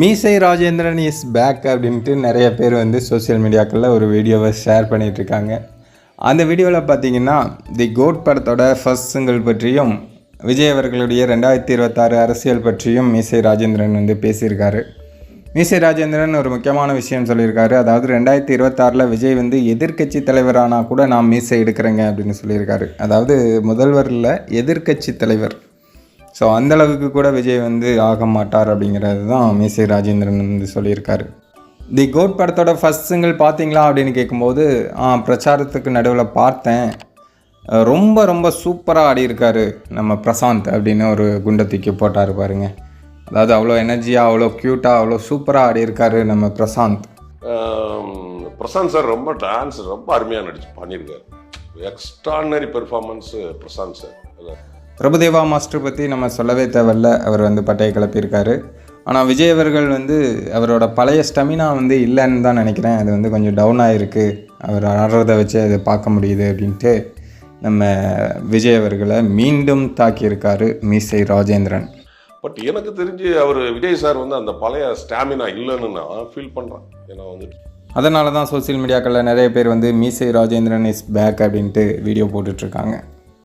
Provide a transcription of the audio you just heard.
மீசை Rajendran is back அப்படின்ட்டு நிறைய பேர் வந்து சோஷியல் மீடியாக்களில் ஒரு வீடியோவை ஷேர் பண்ணிகிட்ருக்காங்க அந்த வீடியோவில் பார்த்தீங்கன்னா தி கோட் படத்தோட ஃபர்ஸ்ட் சிங்கிள் பற்றியும் விஜய் அவர்களுடைய ரெண்டாயிரத்தி இருபத்தாறு அரசியல் பற்றியும் மீசை ராஜேந்திரன் வந்து பேசியிருக்காரு. மீசை ராஜேந்திரன் ஒரு முக்கியமான விஷயம் சொல்லியிருக்காரு. அதாவது ரெண்டாயிரத்தி இருபத்தாறில் விஜய் வந்து எதிர்க்கட்சி தலைவரானா கூட நான் மீசை எடுக்கிறேங்க அப்படின்னு சொல்லியிருக்காரு. அதாவது முதல்வரில் எதிர்கட்சி எதிர்க்கட்சி தலைவர். ஸோ அந்தளவுக்கு கூட விஜய் வந்து ஆக மாட்டார் அப்படிங்கிறது தான் மேசை ராஜேந்திரன் வந்து சொல்லியிருக்காரு. தி கோட் படத்தோட ஃபஸ்ட் சிங்கிள் பார்த்தீங்களா அப்படின்னு கேட்கும்போது ஆ பிரச்சாரத்துக்கு நடுவில் பார்த்தேன். ரொம்ப ரொம்ப சூப்பராக ஆடியிருக்காரு நம்ம பிரசாந்த் அப்படின்னு ஒரு குண்டை தூக்கி போட்டார் பாருங்க. அதாவது அவ்வளோ எனர்ஜியாக அவ்வளோ க்யூட்டாக அவ்வளோ சூப்பராக ஆடியிருக்காரு நம்ம பிரசாந்த். பிரசாந்த் சார் ரொம்ப டான்ஸ் ரொம்ப அருமையாக நடிச்சு பண்ணியிருக்காரு. Extraordinary performance Prashanth sir. Prabhudeva master பற்றி நம்ம சொல்லவே தேவையில்ல. அவர் வந்து பட்டையை கிளப்பியிருக்காரு. ஆனால் விஜய் அவர்கள் வந்து அவரோட பழைய ஸ்டெமினா வந்து இல்லைன்னு தான் நினைக்கிறேன். அது வந்து கொஞ்சம் டவுன் ஆகிருக்கு அவர் ஆடுறதை வச்சு அதை பார்க்க முடியுது அப்படின்ட்டு நம்ம விஜய் அவர்களை மீண்டும் தாக்கியிருக்காரு மீசை ராஜேந்திரன். பட் எனக்கு தெரிஞ்சு அவர் விஜய் சார் வந்து அந்த பழைய ஸ்டாமினா இல்லைன்னு நான் ஃபீல் பண்ணுறேன் ஏன்னா வந்துட்டு அதனால தான் சோஷியல் மீடியாக்களில் நிறைய பேர் வந்து மீசை ராஜேந்திரன் இஸ் பேக் அப்படின்ட்டு வீடியோ போட்டுட்ருக்காங்க